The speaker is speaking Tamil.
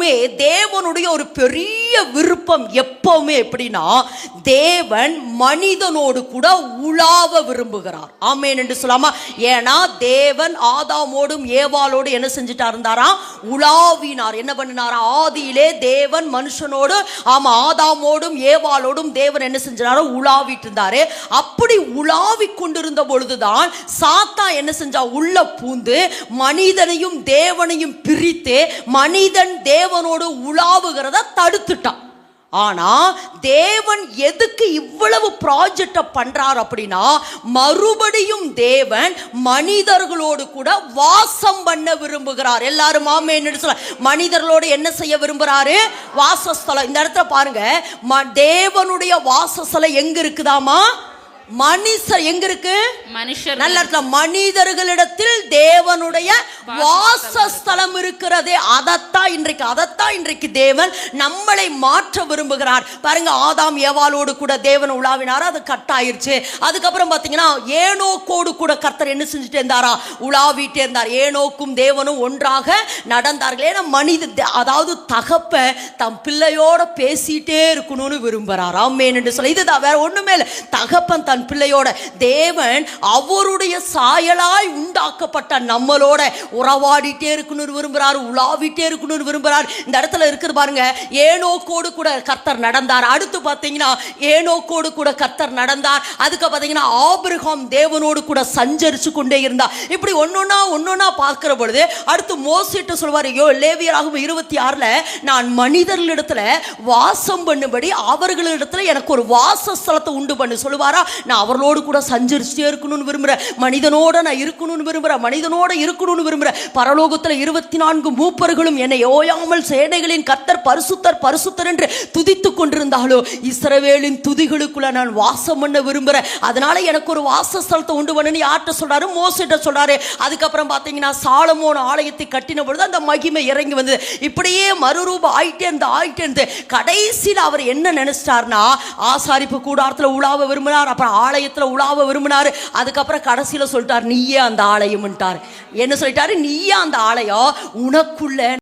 எப்பவுமே தேவனுடைய ஒரு பெரிய விருப்பம் எப்பவுமே எப்படின்னா தேவன் மனிதனோடு கூட உலாவ விரும்புகிறார். ஆமேன் என்று சொல்லாமா ஏன்னா தேவன் ஆதாமோடும் ஏவாலோடு என்ன செஞ்சுட்டா இருந்தாராம் உலாவினார். என்ன பண்ணினாரா? ஆதியிலே தேவன் மனுஷனோடு ஆமா ஆதாமோடும் ஏவாலோடும் தேவன் என்ன செஞ்சாரோ உலாவிட்டு இருந்தாரு அப்படி உலாவி கொண்டிருந்த பொழுதுதான் சாத்தா என்ன செஞ்சா உள்ள பூந்து மனிதனையும் தேவனையும் பிரித்து மனிதன் தேவனோடு உலாவுகிறத தடுத்துட்டு ஆனால் தேவன் எதுக்கு இவ்வளவு ப்ராஜெக்டை பண்ணுறார் அப்படின்னா மறுபடியும் தேவன் மனிதர்களோடு கூட வாசம் பண்ண விரும்புகிறார். எல்லாரும் மாமே என்ன சொல்ல மனிதர்களோடு என்ன செய்ய விரும்புகிறாரு வாசஸ்தலம். இந்த இடத்துல பாருங்க ம- தேவனுடைய வாசஸ்தலம் எங்கே இருக்குதாமா மனுஷர் எங்க இருக்கு? மனுஷர் நல்ல இடத்துல மனிதர்களிடத்தில் தேவனுடைய வாசஸ்தலம். இருக்கிறதே. அதத்தான் இன்றைக்கு அதத்தான் இன்றைக்கு தேவன் நம்மளை மாற்ற விரும்புகிறார். பாருங்க ஆதாம் ஏவாளோடு கூட தேவன் உலாவினார்? அது கட் ஆயிருச்சு அதுக்கப்புறம் பார்த்தீங்கன்னா ஏனோக்கோடு கூட கர்த்தர் என்ன செஞ்சுட்டு இருந்தாரா? உலாவிட்டே இருந்தார். ஏனோக்கும் தேவனும் ஒன்றாக நடந்தார்கள். ஏன்னா மனித அதாவது தகப்ப தம் பிள்ளையோட பேசிட்டே இருக்கணும்னு விரும்புகிறார். ஆமேன் என்று சொல்ல இதுதான் வேற ஒண்ணுமே இல்லை. தகப்பன் தன் பிள்ளையோட தேவன் அவருடைய சாயலாய் உண்டாக்கப்பட்ட நம்மளோட உறவாடிட்டே இருக்கணும்னு விரும்புகிறார் உலாவிட்டே இருக்கணும்னு விரும்புகிறார் இந்த இடத்துல இருக்குது பாருங்க ஏனோக்கோடு கூட கர்த்தர் நடந்தார். அடுத்து பார்த்தீங்கன்னா ஏனோக்கோடு கூட கர்த்தர் நடந்தார். அதுக்கு பார்த்தீங்கன்னா ஆபிரகாம் தேவனோடு கூட சஞ்சரிச்சு கொண்டே இருந்தார். இப்படி ஒன்னொன்னா ஒன்னொன்னா பார்க்குற பொழுது அடுத்து மோசிட்டு சொல்வார் ஐயோ லேவியராகும் இருபத்தி ஆறில் நான் மனிதர்களிடத்துல வாசம் பண்ணும்படி அவர்களிடத்துல எனக்கு ஒரு வாசஸ்தலத்தை உண்டு பண்ணு சொல்லுவாரா? நான் அவர்களோடு கூட சஞ்சரிச்சே இருக்கணும்னு விரும்புகிறேன் மனிதனோட நான் இருக்கணும்னு விரும்புகிறேன் மனிதனோட இருக்கணும்னு விரும்புகிறேன் பரலோகத்தில் இருபத்தி நான்கு மூப்பர்களும் என்னை ஓயாமல் சேனைகளின் கத்தர் பரிசுத்தர் பரிசுத்தர் என்று துதித்து கொண்டிருந்தாலோ இஸ்ரவேலின் துதிகளுக்குள்ள நான் வாசம் பண்ண விரும்புகிறேன் அதனால எனக்கு ஒரு வாசஸ்தலத்தை உண்டு பண்ணுன்னு யார்கிட்ட சொல்றாரு மோசிட்ட சொல்றாரு. அதுக்கப்புறம் பார்த்தீங்கன்னா சாலமோன் ஆலயத்தை கட்டின பொழுது அந்த மகிமை இறங்கி வந்தது. இப்படியே மறுரூபம் ஆயிட்டே இருந்து ஆயிட்டே இருந்து கடைசியில் அவர் என்ன நினைச்சிட்டார்னா ஆசாரிப்பு கூடாரத்தில் உலாவ விரும்பினார். அப்புறம் ஆலயத்தில் உலாவ விரும்பினார். அதுக்கப்புறம் கடைசியில் சொல்லிட்டார் நீயே அந்த ஆலயம்ன்ட்டார். என்ன சொல்லிட்டாரு? நீயே அந்த ஆலயம் உனக்குள்ள